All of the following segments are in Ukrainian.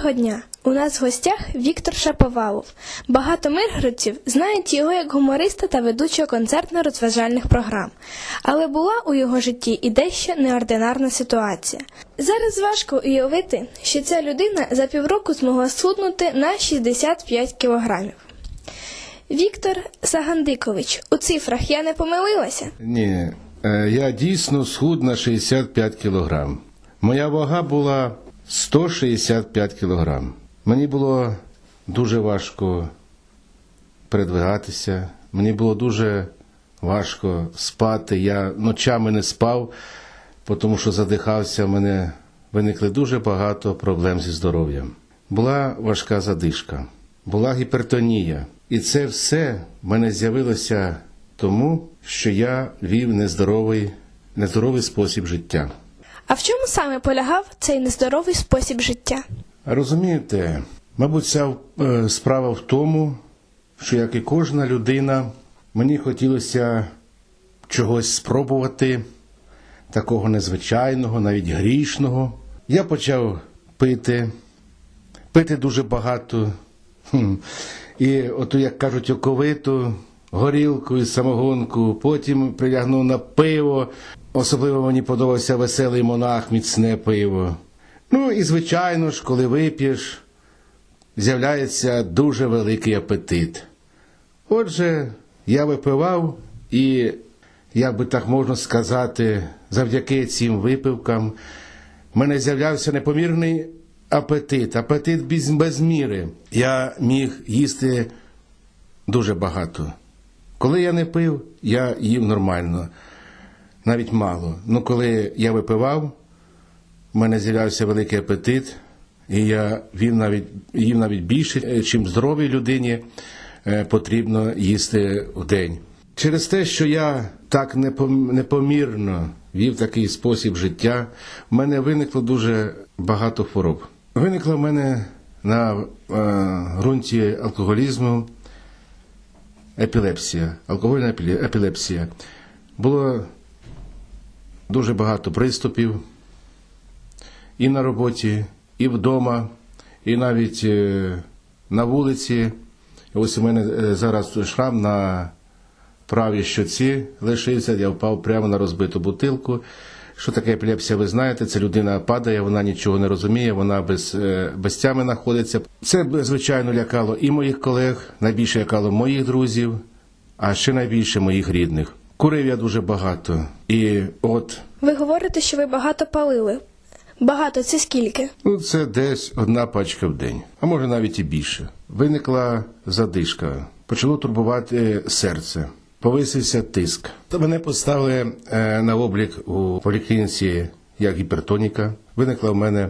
Доброго дня! У нас в гостях Віктор Шаповалов. Багато миргородців знають його як гумориста та ведучого концертно-розважальних програм. Але була у його житті і дещо неординарна ситуація. Зараз важко уявити, що ця людина за півроку змогла схуднути на 65 кілограмів. Віктор Сагандикович, у цифрах я не помилилася. Ні, е, я дійсно схуд на 65 кілограм. Моя вага була 165 кілограм. Мені було дуже важко передвигатися, мені було дуже важко спати. Я ночами не спав, тому що задихався, в мене виникли дуже багато проблем зі здоров'ям. Була важка задишка, була гіпертонія. І це все в мене з'явилося тому, що я вів нездоровий, нездоровий спосіб життя. А в чому саме полягав цей нездоровий спосіб життя? Розумієте, мабуть, ця е, справа в тому, що як і кожна людина, мені хотілося чогось спробувати, такого незвичайного, навіть грішного. Я почав пити, пити дуже багато. І ото, як кажуть, оковиту, горілку і самогонку, потім прилягнув на пиво. Особливо мені подобався веселий монах, міцне пиво. Ну і звичайно ж, коли вип'єш, з'являється дуже великий апетит. Отже, я випивав, і, як би так можна сказати, завдяки цим випивкам в мене з'являвся непомірний апетит, апетит без, без міри. Я міг їсти дуже багато. Коли я не пив, я їв нормально, навіть мало. Ну коли я випивав, в мене з'являвся великий апетит, і я їв навіть, їв навіть більше, чим здоровій людині е, потрібно їсти в день. Через те, що я так непом- непомірно вів такий спосіб життя, в мене виникло дуже багато хвороб. Виникла в мене на е, ґрунті алкоголізму епілепсія, алкогольна епіле- епілепсія. Було дуже багато приступів і на роботі, і вдома, і навіть е, на вулиці. Ось у мене е, зараз шрам на правій щоці лишився, я впав прямо на розбиту бутилку. Що таке епілепсія, ви знаєте, це людина падає, вона нічого не розуміє, вона без, е, без тями знаходиться. Це, звичайно, лякало і моїх колег, найбільше лякало моїх друзів, а ще найбільше моїх рідних. Курив я дуже багато. І от Ви говорите, що ви багато палили. Багато це скільки? Ну, це десь одна пачка в день, а може навіть і більше. Виникла задишка, почало турбувати серце, повисився тиск. То мене поставили е, на облік у поліклініці як гіпертоніка. Виникла в мене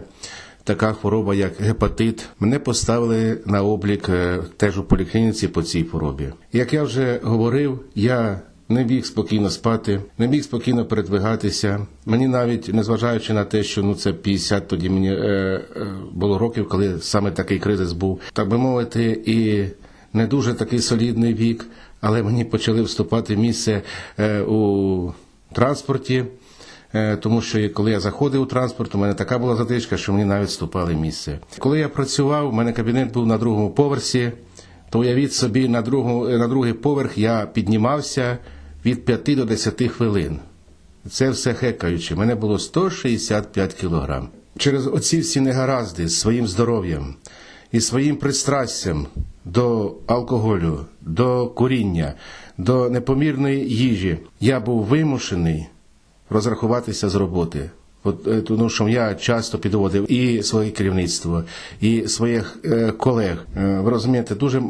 така хвороба, як гепатит. Мене поставили на облік е, теж у поліклініці по цій хворобі. Як я вже говорив, я не міг спокійно спати, не міг спокійно передвигатися. Мені навіть, незважаючи на те, що ну це 50 тоді мені е, е, було років, коли саме такий кризис був, так би мовити, і не дуже такий солідний вік, але мені почали вступати місце е, у транспорті. Е, Тому що коли я заходив у транспорт, у мене така була затичка, що мені навіть вступали місце. Коли я працював, у мене кабінет був на другому поверсі, то уявіть собі, на, другу, на другий поверх я піднімався від 5 до 10 хвилин. Це все хекаючи. Мене було 165 кілограм. Через оці всі негаразди з своїм здоров'ям і своїм пристрастям до алкоголю, до куріння, до непомірної їжі я був вимушений розрахуватися з роботи. От, е, тому що я часто підводив і своє керівництво, і своїх е, колег. Е, ви розумієте, дуже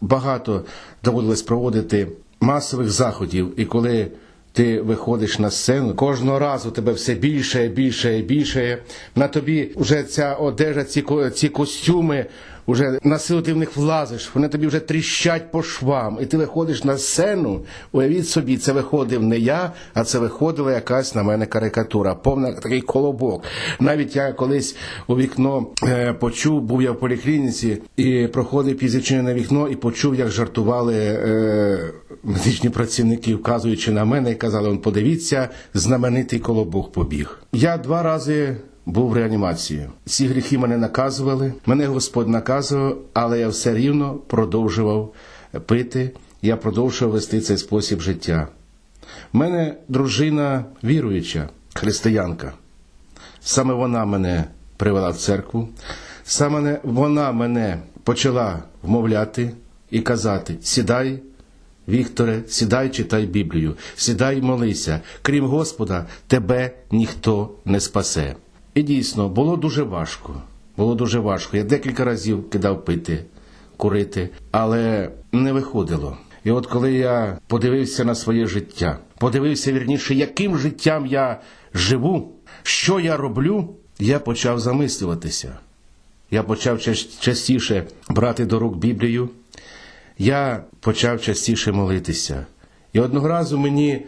багато доводилось проводити масових заходів, і коли ти виходиш на сцену, кожного разу тебе все більше, більше більше. На тобі вже ця одежа, ці, ці костюми, вже на силу ти в них влазиш, вони тобі вже тріщать по швам, і ти виходиш на сцену. Уявіть собі, це виходив не я, а це виходила якась на мене карикатура, повна такий колобок. Навіть я колись у вікно е, почув, був я в поліклініці і проходив зачинене вікно і почув, як жартували е, медичні працівники, вказуючи на мене, і казали: он подивіться, знаменитий колобок побіг. Я два рази був в реанімації. Ці гріхи мене наказували, мене Господь наказував, але я все рівно продовжував пити, я продовжував вести цей спосіб життя. У мене дружина віруюча, християнка. Саме вона мене привела в церкву, саме вона мене почала вмовляти і казати: сідай, Вікторе, сідай, читай Біблію, сідай, молися. Крім Господа, тебе ніхто не спасе. І дійсно, було дуже важко. Було дуже важко. Я декілька разів кидав пити, курити, але не виходило. І от коли я подивився на своє життя, подивився вірніше, яким життям я живу, що я роблю, я почав замислюватися. Я почав частіше брати до рук Біблію, я почав частіше молитися. І одного разу мені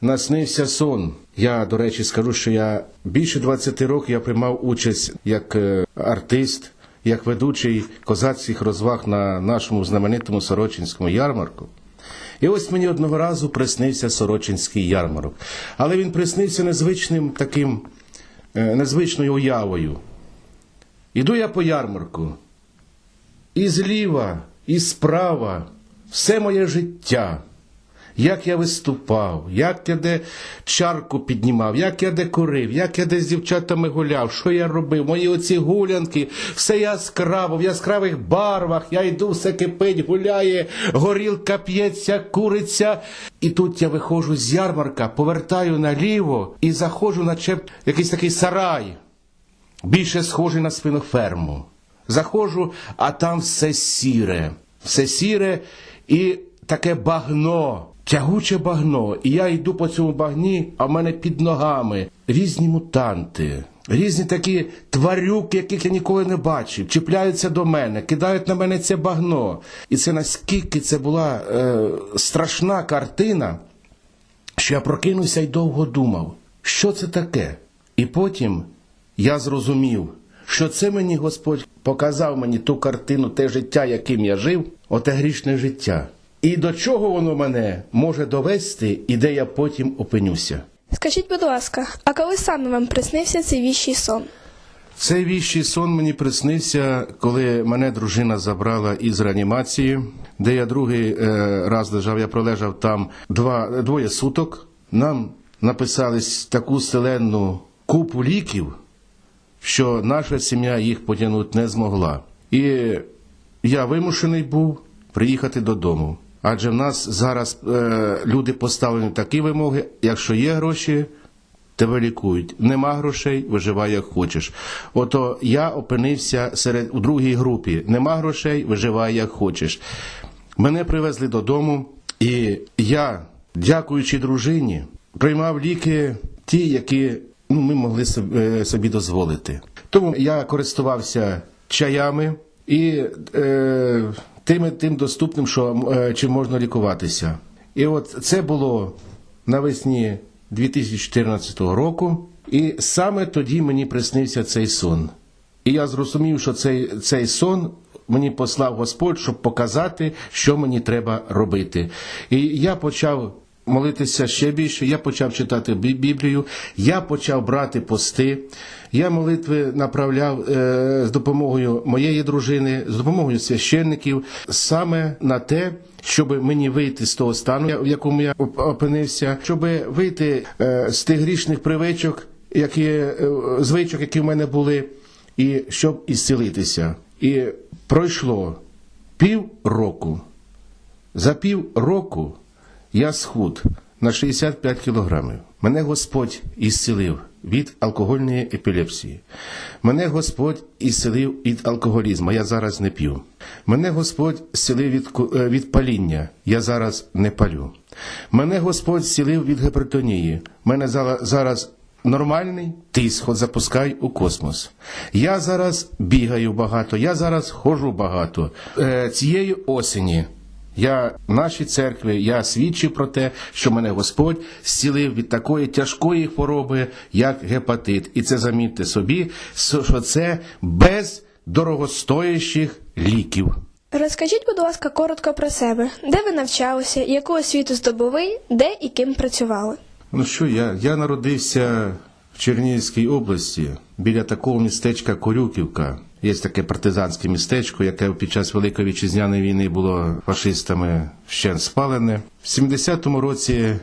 наснився сон. Я, до речі, скажу, що я більше 20 років я приймав участь як е, артист, як ведучий козацьких розваг на нашому знаменитому Сорочинському ярмарку. І ось мені одного разу приснився Сорочинський ярмарок. Але він приснився незвичним таким, е, незвичною уявою. Іду я по ярмарку, і зліва, і справа все моє життя. Як я виступав, як я де чарку піднімав, як я де курив, як я де з дівчатами гуляв, що я робив, мої оці гулянки, все яскраво, в яскравих барвах, я йду, все кипить, гуляє, горілка п'ється, куриться. І тут я виходжу з ярмарка, повертаю наліво і заходжу на чеп якийсь такий сарай більше схожий на свиноферму. Заходжу, а там все сіре, все сіре і таке багно, тягуче багно. І я йду по цьому багні, а в мене під ногами різні мутанти. Різні такі тварюки, яких я ніколи не бачив, чіпляються до мене, кидають на мене це багно. І це наскільки це була е, страшна картина, що я прокинувся і довго думав, що це таке. І потім я зрозумів, що це мені Господь показав мені ту картину, те життя, яким я жив, оте грішне життя. І до чого воно мене може довести, і де я потім опинюся. Скажіть, будь ласка, а коли саме вам приснився цей віщий сон? Цей віщий сон мені приснився, коли мене дружина забрала із реанімації, де я другий е, раз лежав. Я пролежав там два, двоє суток. Нам написали таку селенну купу ліків, що наша сім'я їх потягнути не змогла. І я вимушений був приїхати додому. Адже в нас зараз е, люди поставлені такі вимоги, якщо є гроші, тебе лікують. Нема грошей, виживай як хочеш. Ото я опинився серед у другій групі. Нема грошей, виживай як хочеш. Мене привезли додому, і я, дякуючи дружині, приймав ліки ті, які ну, ми могли собі, е, собі дозволити. Тому я користувався чаями і е, тим, тим доступним, що е, чим можна лікуватися. І от це було навесні 2014 року, і саме тоді мені приснився цей сон. І я зрозумів, що цей, цей сон мені послав Господь, щоб показати, що мені треба робити. І я почав молитися ще більше, я почав читати Біблію, я почав брати пости. Я молитви направляв е, з допомогою моєї дружини, з допомогою священників, саме на те, щоб мені вийти з того стану, в якому я опинився, щоб вийти е, з тих грішних привичок, які, е, звичок, які в мене були, і щоб ісцілитися. І пройшло пів року. За пів року я схуд на 65 кілограмів. Мене Господь ісцелив від алкогольної епілепсії. Мене Господь ісцелив від алкоголізму. Я зараз не п'ю. Мене Господь зцілив від, е, від паління. Я зараз не палю. Мене Господь зцілив від гіпертонії. Мене зараз нормальний тиск запускай у космос. Я зараз бігаю багато, я зараз ходжу багато. Е, цієї осені я нашій церкві я свідчив про те, що мене Господь зцілив від такої тяжкої хвороби, як гепатит. І це замітьте собі, що це без дорогостоящих ліків. Розкажіть, будь ласка, коротко про себе, де ви навчалися, яку освіту здобули, де і ким працювали. Ну що я? Я народився в Чернігівській області біля такого містечка Корюківка. Є таке партизанське містечко, яке під час Великої вітчизняної війни було фашистами ще спалене. В 70-му році,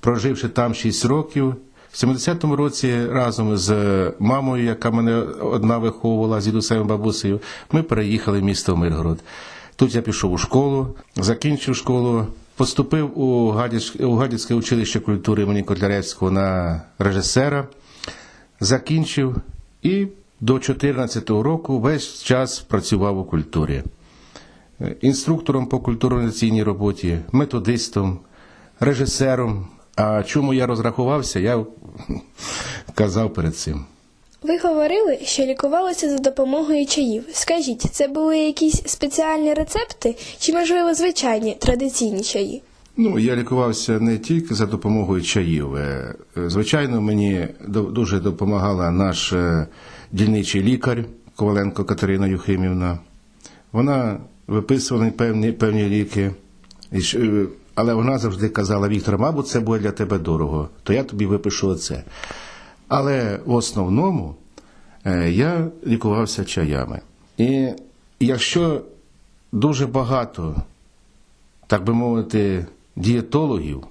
проживши там 6 років, в 70-му році разом з мамою, яка мене одна виховувала з дідусем бабусею, ми переїхали в місто Миргород. Тут я пішов у школу, закінчив школу, поступив у Гадяцьке училище культури імені Котляревського на режисера, закінчив і до 2014 року весь час працював у культурі. Е, Інструктором по культурно-організаційній роботі, методистом, режисером. А чому я розрахувався, я казав перед цим. Ви говорили, що лікувалися за допомогою чаїв. Скажіть, це були якісь спеціальні рецепти чи, можливо, звичайні традиційні чаї? Ну, я лікувався не тільки за допомогою чаїв. Е, Звичайно, мені дуже допомагала наш е, дільничий лікар Коваленко Катерина Юхимівна. Вона виписувала певні, певні ліки, е, але вона завжди казала: Віктор, мабуть, це буде для тебе дорого, то я тобі випишу оце. Але в основному я лікувався чаями. І якщо дуже багато так би мовити, дієтологів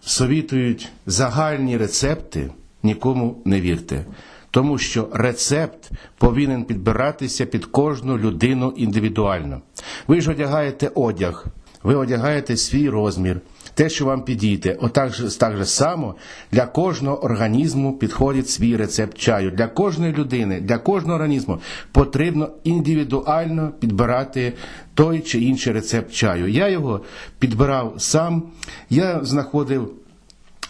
совітують загальні рецепти, нікому не вірте. Тому що рецепт повинен підбиратися під кожну людину індивідуально. Ви ж одягаєте одяг, ви одягаєте свій розмір, те, що вам підійде. Отак же, так же само для кожного організму підходить свій рецепт чаю. Для кожної людини, для кожного організму потрібно індивідуально підбирати той чи інший рецепт чаю. Я його підбирав сам, я знаходив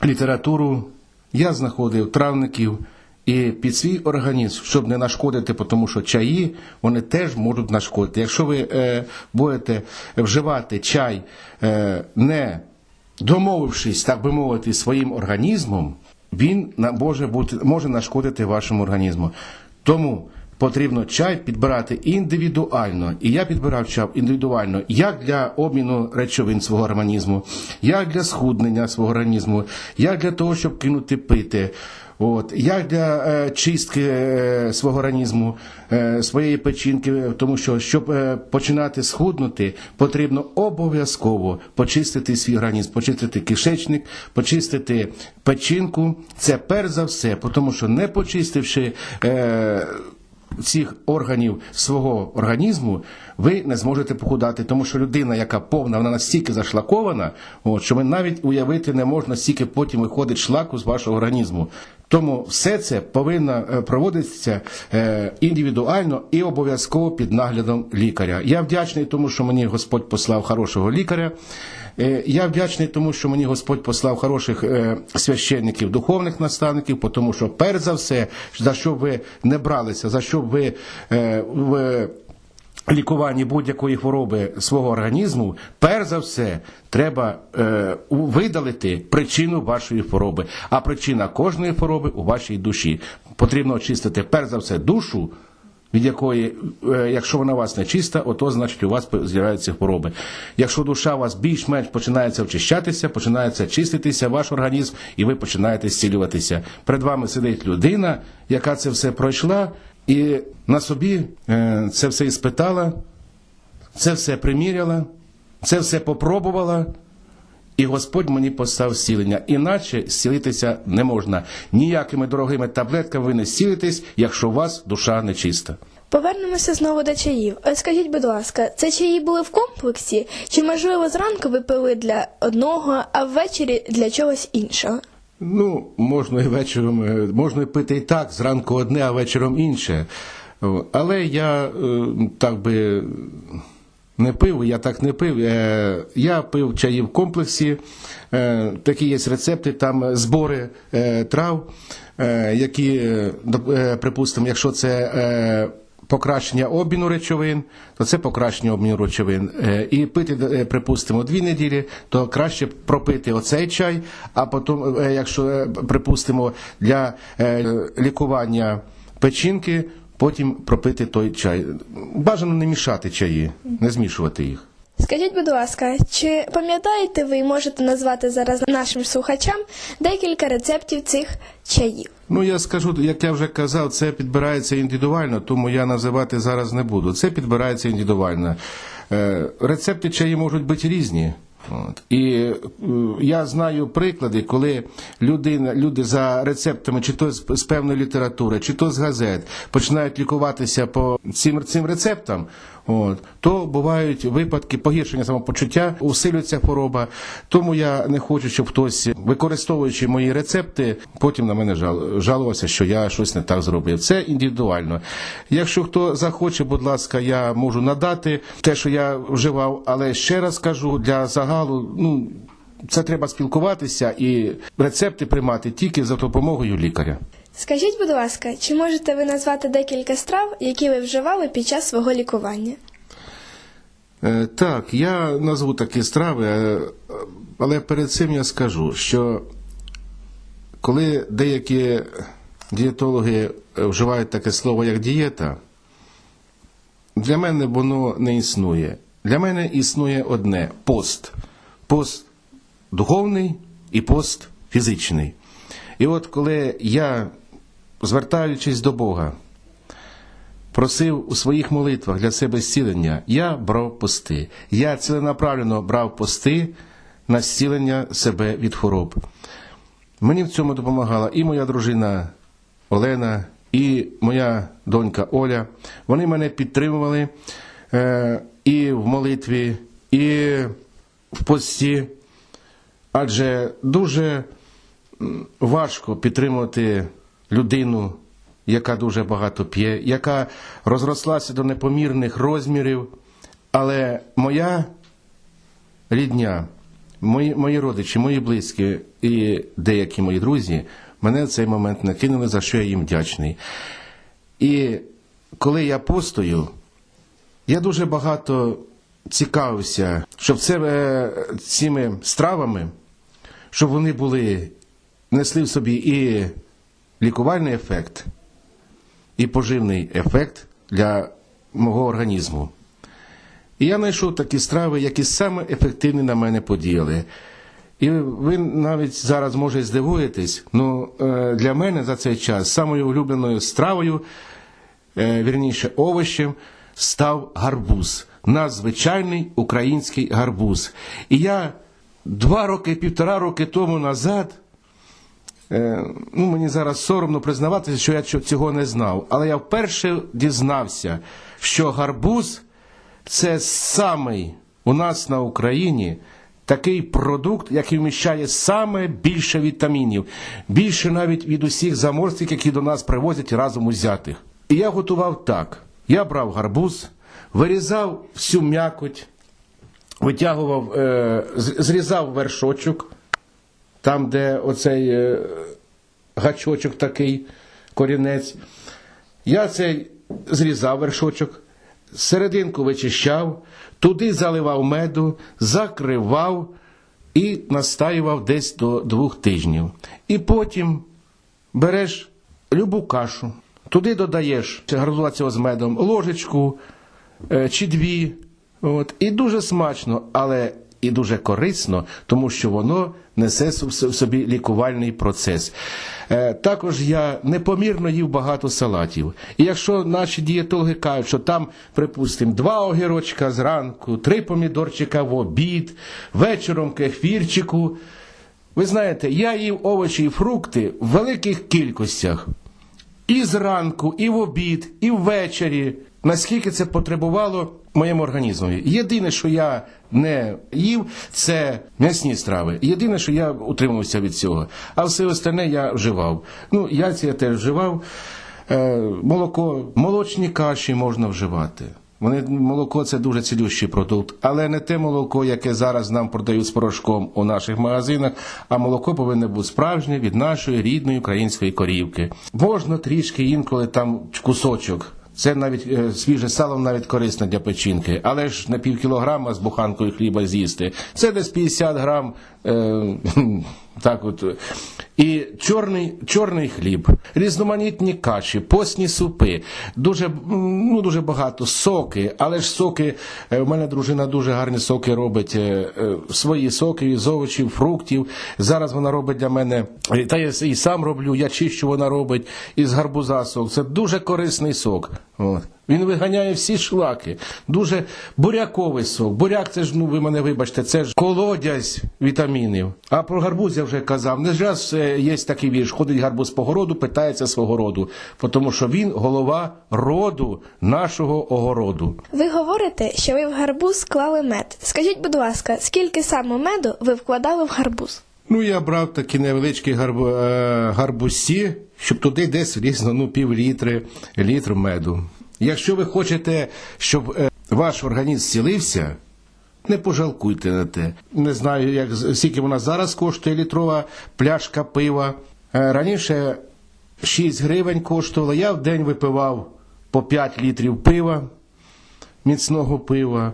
літературу, я знаходив травників. І під свій організм, щоб не нашкодити, тому що чаї вони теж можуть нашкодити. Якщо ви е, будете вживати чай, е, не домовившись, так би мовити, своїм організмом, він може бути може нашкодити вашому організму. Тому потрібно чай підбирати індивідуально. І я підбирав чай індивідуально як для обміну речовин свого організму, як для схуднення свого організму, як для того, щоб кинути пити. От як для е, чистки е, свого організму, е, своєї печінки, тому що щоб починати схуднути, потрібно обов'язково почистити свій організм, почистити кишечник, почистити печінку. Це перш за все, тому що не почистивши. Цих органів свого організму ви не зможете похудати, тому що людина, яка повна, вона настільки зашлакована, от, що ви навіть уявити не можна, стільки потім виходить шлаку з вашого організму. Тому все це повинно е, проводитися е, індивідуально і обов'язково під наглядом лікаря. Я вдячний тому, що мені Господь послав хорошого лікаря. Е, Я вдячний тому, що мені Господь послав хороших священників, духовних наставників, тому що перш за все, за що ви не бралися, за що ви лікуванні будь-якої хвороби свого організму, перш за все, треба е, видалити причину вашої хвороби. А причина кожної хвороби у вашій душі. Потрібно очистити перш за все душу. Від якої, е, якщо вона у вас не чиста, ото значить у вас з'являються хвороби. Якщо душа у вас більш-менш починається очищатися, починається чиститися ваш організм, і ви починаєте зцілюватися. Перед вами сидить людина, яка це все пройшла, і на собі е, це все іспитала, це все приміряла, це все попробувала. І Господь мені поставив зцілення. Іначе зцілитися не можна. Ніякими дорогими таблетками ви не зцілитесь, якщо у вас душа нечиста. Повернемося знову до чаїв. Е, Скажіть, будь ласка, це чаї були в комплексі, чи можливо зранку ви пили для одного, а ввечері для чогось іншого? Ну, можна і вечором, е, можна пити і так, зранку одне, а вечором інше. Але я е, так би не пив, я так не пив. Е, Я пив чаї в комплексі. Такі є рецепти, там збори трав, які, припустимо, якщо це. Покращення обміну речовин, то це покращення обміну речовин. Е, І пити, е, припустимо, дві неділі, то краще пропити оцей чай, а потім, е, якщо припустимо, для лікування печінки, потім пропити той чай. Бажано не мішати чаї, не змішувати їх. Скажіть, будь ласка, чи пам'ятаєте ви і можете назвати зараз нашим слухачам декілька рецептів цих чаїв? Ну, я скажу, як я вже казав, це підбирається індивідуально, тому я називати зараз не буду. Це підбирається індивідуально. Е, рецепти чаї можуть бути різні. От. І е, я знаю приклади, коли людина, люди за рецептами, чи то з, з певної літератури, чи то з газет, починають лікуватися по цим, цим рецептам, от, то бувають випадки погіршення самопочуття, усилюється хвороба. Тому я не хочу, щоб хтось, використовуючи мої рецепти, потім на мене жал, жалувався, що я щось не так зробив. Це індивідуально. Якщо хто захоче, будь ласка, я можу надати те, що я вживав, але ще раз кажу, для загалу, ну. Це треба спілкуватися і рецепти приймати тільки за допомогою лікаря. Скажіть, будь ласка, чи можете ви назвати декілька страв, які ви вживали під час свого лікування? Е, Так, я назву такі страви, е, але перед цим я скажу, що коли деякі дієтологи е, вживають таке слово, як дієта, для мене воно не існує. Для мене існує одне пост. Пост духовний і пост фізичний. І от коли я, звертаючись до Бога, просив у своїх молитвах для себе зцілення, я брав пости. Я ціленаправленно брав пости на зцілення себе від хвороб. Мені в цьому допомагала і моя дружина Олена, і моя донька Оля. Вони мене підтримували е, і в молитві, і в пості. Адже дуже важко підтримувати людину, яка дуже багато п'є, яка розрослася до непомірних розмірів. Але моя рідня, мої, мої родичі, мої близькі і деякі мої друзі мене в цей момент накинули, за що я їм вдячний. І коли я постою, я дуже багато цікавився, щоб це, е, цими стравами, щоб вони були, несли в собі і лікувальний ефект, і поживний ефект для мого організму. І я знайшов такі страви, які саме ефективні на мене подіяли. І ви навіть зараз може здивуєтесь, ну е, для мене за цей час самою улюбленою стравою, е, вірніше овощем, став гарбуз. Надзвичайний український гарбуз. І я два роки, півтора роки тому назад. Е, ну, мені зараз соромно признаватися, що я цього- не знав. Але я вперше дізнався, що гарбуз це самий у нас на Україні такий продукт, який вміщає саме більше вітамінів, більше навіть від усіх заморських, які до нас привозять разом узятих. І я готував так: я брав гарбуз, вирізав всю м'якоть, витягував, е, зрізав вершочок там, де оцей е, гачочок такий, корінець. Я цей зрізав вершочок, серединку вичищав, туди заливав меду, закривав і настаював десь до двох тижнів. І потім береш любу кашу, туди додаєш гарбузацію з медом, ложечку е, чи дві. От, і дуже смачно, але і дуже корисно, тому що воно несе в собі лікувальний процес. Е, також я непомірно їв багато салатів. І якщо наші дієтологи кажуть, що там, припустимо, два огірочка зранку, три помідорчика в обід, вечором кефірчику. Ви знаєте, я їв овочі і фрукти в великих кількостях. І зранку, і в обід, і ввечері. Наскільки це потребувало моєму організмові. Єдине, що я не їв, це м'ясні страви. Єдине, що я утримувався від цього. А все остальне я вживав. Ну, яйця я теж вживав. Е, молоко, молочні каші можна вживати. Вони молоко це дуже цілющий продукт, але не те молоко, яке зараз нам продають з порошком у наших магазинах. А молоко повинно бути справжнє від нашої рідної української корівки. Можна трішки інколи там кусочок. Це навіть е, свіже сало навіть корисне для печінки, але ж на пів кілограма з буханкою хліба з'їсти. Це десь 50 грам е, Так от. І чорний, чорний хліб, різноманітні каші, постні супи, дуже, ну, дуже багато, соки, але ж соки, е, в мене дружина дуже гарні соки робить, е, е, свої соки з овочів, фруктів. Зараз вона робить для мене, е, та я і сам роблю, я чищу, вона робить із гарбуза сок. Це дуже корисний сок. От. Він виганяє всі шлаки. Дуже буряковий сок. Буряк це ж, ну ви мене вибачте, це ж колодязь вітамінів. А про гарбуз я вже казав. Не раз е, є такий вірш. Ходить гарбуз по городу, питається свого роду. Тому що він голова роду нашого огороду. Ви говорите, що ви в гарбуз склали мед. Скажіть, будь ласка, скільки саме меду ви вкладали в гарбуз? Ну, я брав такі невеличкі гарбу, е, гарбузці, щоб туди десь влізло ну, пів літри, літр меду. Якщо ви хочете, щоб е, ваш організм зцілився, не пожалкуйте на те. Не знаю, як скільки вона зараз коштує літрова пляшка пива. Е, Раніше 6 гривень коштувала. Я в день випивав по 5 літрів пива, міцного пива.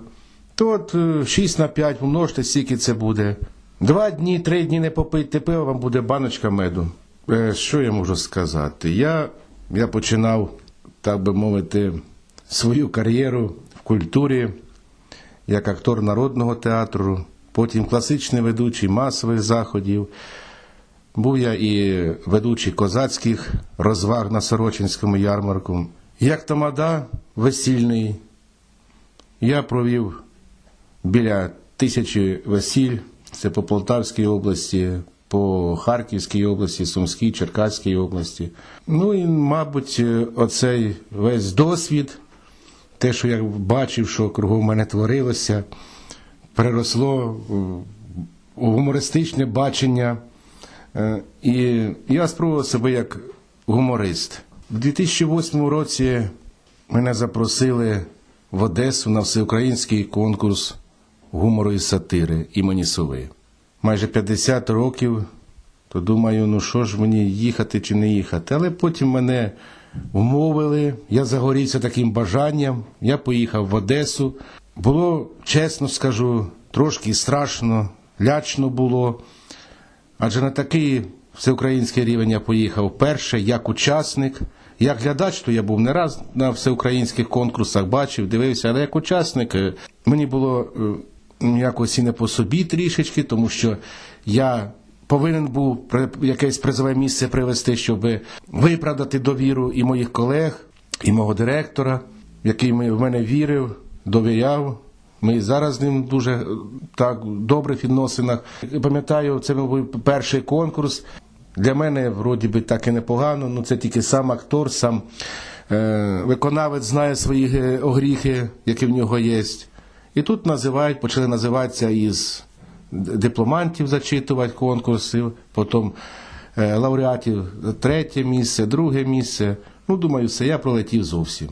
То от е, 6 на 5 умножте, скільки це буде. Два дні, три дні не попийте пива, вам буде баночка меду. Е, Що я можу сказати? Я, я починав, так би мовити, свою кар'єру в культурі як актор народного театру, потім класичний ведучий масових заходів. Був я і ведучий козацьких розваг на Сорочинському ярмарку. Як тамада весільний, я провів біля тисячі весіль. Це по Полтавській області, по Харківській області, Сумській, Черкаській області. Ну і, мабуть, оцей весь досвід, те, що я бачив, що кругом мене творилося, переросло в- гумористичне бачення. Е, І я спробував себе як гуморист. У 2008 році мене запросили в Одесу на всеукраїнський конкурс гумору і сатири імені Сови. Майже 50 років, то думаю, ну що ж мені їхати чи не їхати. Але потім мене вмовили, я загорівся таким бажанням, я поїхав в Одесу. Було, чесно скажу, трошки страшно, лячно було. Адже на такий всеукраїнський рівень я поїхав перше, як учасник. Як глядач, то я був не раз на всеукраїнських конкурсах, бачив, дивився, але як учасник е, мені було е, якось і не по собі трішечки, тому що я повинен був якесь призове місце привести, щоб виправдати довіру і моїх колег, і мого директора, який в мене вірив, довіряв. Ми зараз з ним дуже е, так добре в відносинах. Пам'ятаю, це був перший конкурс. Для мене вроді би так і непогано. Ну це тільки сам актор, сам е, виконавець знає свої е, огріхи, які в нього є. І тут називають, почали називатися із дипломантів зачитувати конкурсів, потім е, лауреатів третє місце, друге місце. Ну, думаю, все, я пролетів зовсім.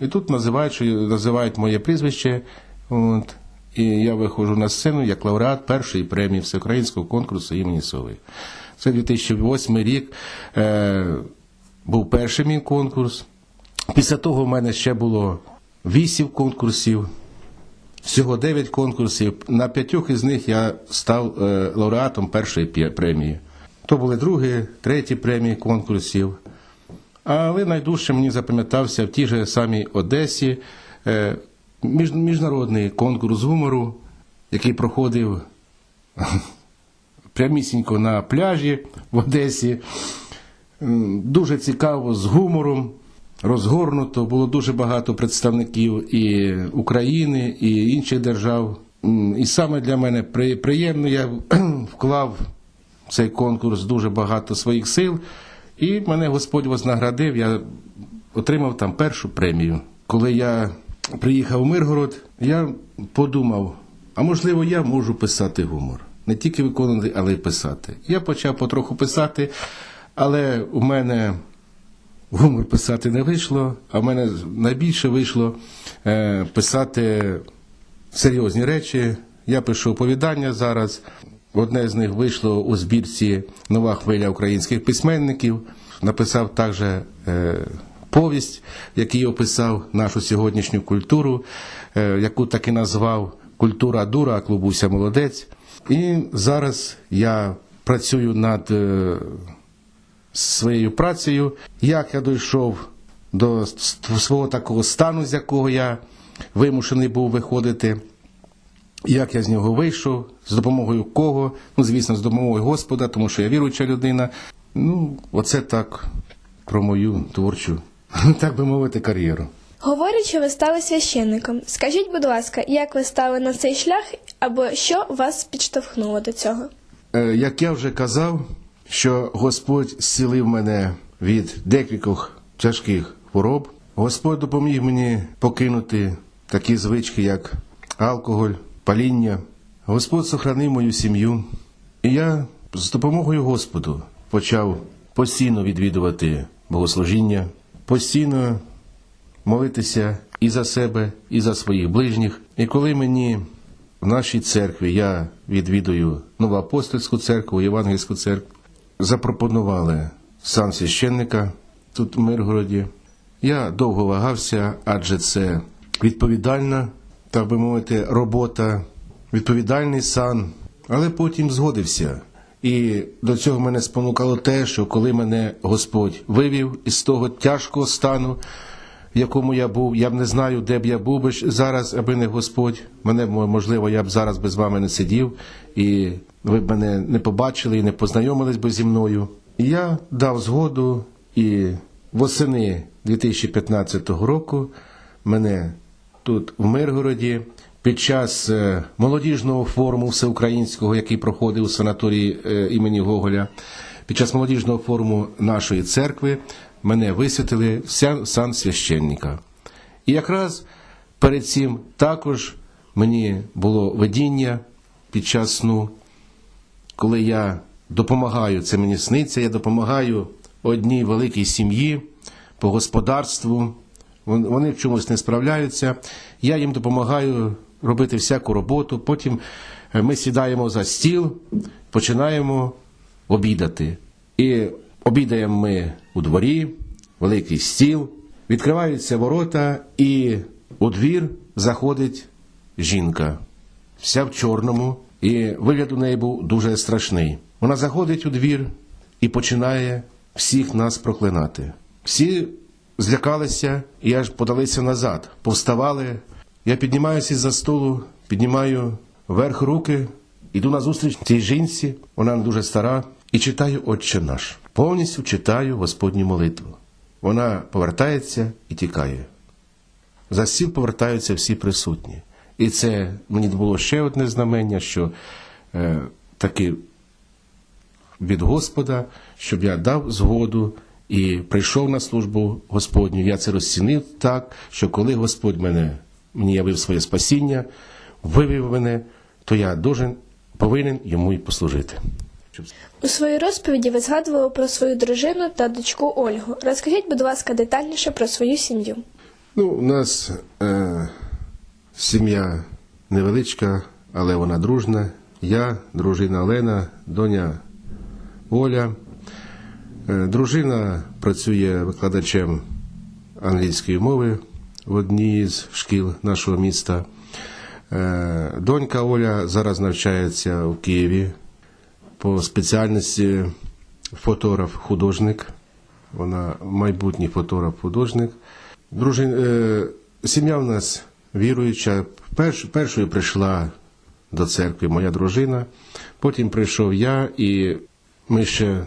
І тут називають, що називають моє прізвище. От, і я виходжу на сцену як лауреат першої премії всеукраїнського конкурсу імені Сови. Це 2008 рік. Е, був перший мій конкурс. Після того в мене ще було вісім конкурсів, всього дев'ять конкурсів. На п'ятьох із них я став е, лауреатом першої премії. То були другі, треті премії конкурсів. Але найдужче мені запам'ятався в тій же самій Одесі е, між- міжнародний конкурс гумору, який проходив прямісінько на пляжі в Одесі. Дуже цікаво, з гумором, розгорнуто. Було дуже багато представників і України, і інших держав. І саме для мене приємно, я вклав в цей конкурс дуже багато своїх сил, і мене Господь вознаградив. Я отримав там першу премію. Коли я приїхав в Миргород, я подумав, а можливо, я можу писати гумор. Не тільки виконувати, але й писати. Я почав потроху писати, але у мене гумор писати не вийшло, а в мене найбільше вийшло е, писати серйозні речі. Я пишу оповідання зараз. Одне з них вийшло у збірці Нова хвиля українських письменників. Написав також е, повість, в якій описав нашу сьогоднішню культуру, е, яку так і назвав Культура дура, клубуся молодець. І зараз я працюю над е, своєю працею, як я дійшов до свого такого стану, з якого я вимушений був виходити. Як я з нього вийшов, з допомогою кого? Ну, звісно, з допомогою Господа, тому що я віруюча людина. Ну, оце так про мою творчу, так би мовити, кар'єру. Говорять, що ви стали священником. Скажіть, будь ласка, як ви стали на цей шлях, або що вас підштовхнуло до цього? Е, Як я вже казав, що Господь зцілив мене від декількох тяжких хвороб, Господь допоміг мені покинути такі звички, як алкоголь, паління. Господь сохранив мою сім'ю, і я з допомогою Господу почав постійно відвідувати богослужіння, постійно молитися і за себе, і за своїх ближніх. І коли мені в нашій церкві я відвідую Новоапостольську церкву, Євангельську церкву, запропонували сан священника тут в Миргороді. Я довго вагався, адже це відповідальна, так би мовити, робота, відповідальний сан, але потім згодився. І до цього мене спонукало те, що коли мене Господь вивів із того тяжкого стану, в якому я був, я б не знаю, де б я був би зараз, аби не Господь. Мене можливо, я б зараз би з вами не сидів, і ви б мене не побачили і не познайомились би зі мною. І я дав згоду, і восени 2015 року мене тут в Миргороді під час е, молодіжного форуму всеукраїнського, який проходив у санаторії е, імені Гоголя, під час молодіжного форуму нашої церкви мене висвятили сан- сан священника. І якраз перед цим також мені було видіння під час сну, коли я допомагаю, це мені сниться, я допомагаю одній великій сім'ї по господарству. Вони в чомусь не справляються. Я їм допомагаю робити всяку роботу. Потім е, ми сідаємо за стіл, починаємо обідати. І обідаємо ми у дворі, великий стіл, відкриваються ворота, і у двір заходить жінка вся в чорному, і вигляд у неї був дуже страшний. Вона заходить у двір і починає всіх нас проклинати. Всі злякалися і аж подалися назад, повставали. Я піднімаюся із-за столу, піднімаю вверх руки, іду на зустріч цій жінці, вона дуже стара, і читаю Отче наш. Повністю читаю Господню молитву. Вона повертається і тікає. За стіл повертаються всі присутні. І це мені було ще одне знамення, що е, таки від Господа, щоб я дав згоду і прийшов на службу Господню. Я це розцінив так, що коли Господь мене мені явив своє спасіння, вивів мене, то я должен, повинен йому і послужити. У своїй розповіді ви згадували про свою дружину та дочку Ольгу. Розкажіть, будь ласка, детальніше про свою сім'ю. Ну, у нас е, сім'я невеличка, але вона дружна. Я, дружина Олена, доня Оля. Е, дружина працює викладачем англійської мови в одній з шкіл нашого міста. Е, донька Оля зараз навчається в Києві по спеціальності фотограф-художник. Вона майбутній фотограф-художник. Дружин, е, сім'я в нас віруюча. Перш, першою прийшла до церкви моя дружина, потім прийшов я, і ми ще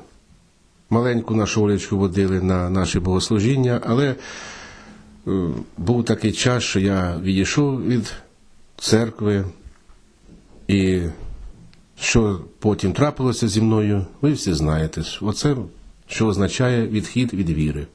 маленьку нашу Олечку водили на наші богослужіння, але е, був такий час, що я відійшов від церкви, і що потім трапилося зі мною, ви всі знаєте. Оце що означає відхід від віри.